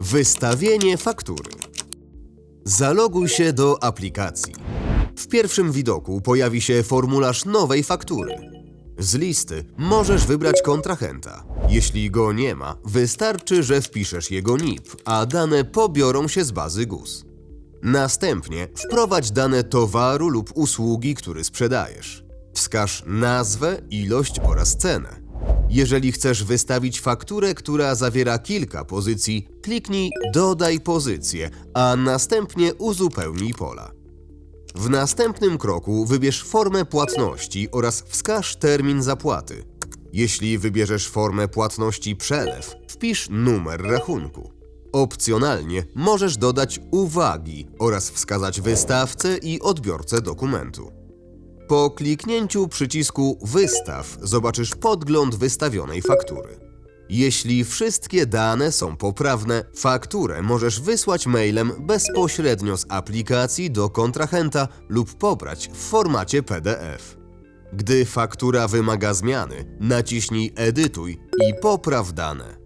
Wystawienie faktury. Zaloguj się do aplikacji. W pierwszym widoku pojawi się formularz nowej faktury. Z listy możesz wybrać kontrahenta. Jeśli go nie ma, wystarczy, że wpiszesz jego NIP, a dane pobiorą się z bazy GUS. Następnie wprowadź dane towaru lub usługi, który sprzedajesz. Wskaż nazwę, ilość oraz cenę. Jeżeli chcesz wystawić fakturę, która zawiera kilka pozycji, kliknij Dodaj pozycję, a następnie uzupełnij pola. W następnym kroku wybierz formę płatności oraz wskaż termin zapłaty. Jeśli wybierzesz formę płatności przelew, wpisz numer rachunku. Opcjonalnie możesz dodać uwagi oraz wskazać wystawcę i odbiorcę dokumentu. Po kliknięciu przycisku Wystaw zobaczysz podgląd wystawionej faktury. Jeśli wszystkie dane są poprawne, fakturę możesz wysłać mailem bezpośrednio z aplikacji do kontrahenta lub pobrać w formacie PDF. Gdy faktura wymaga zmiany, naciśnij Edytuj i popraw dane.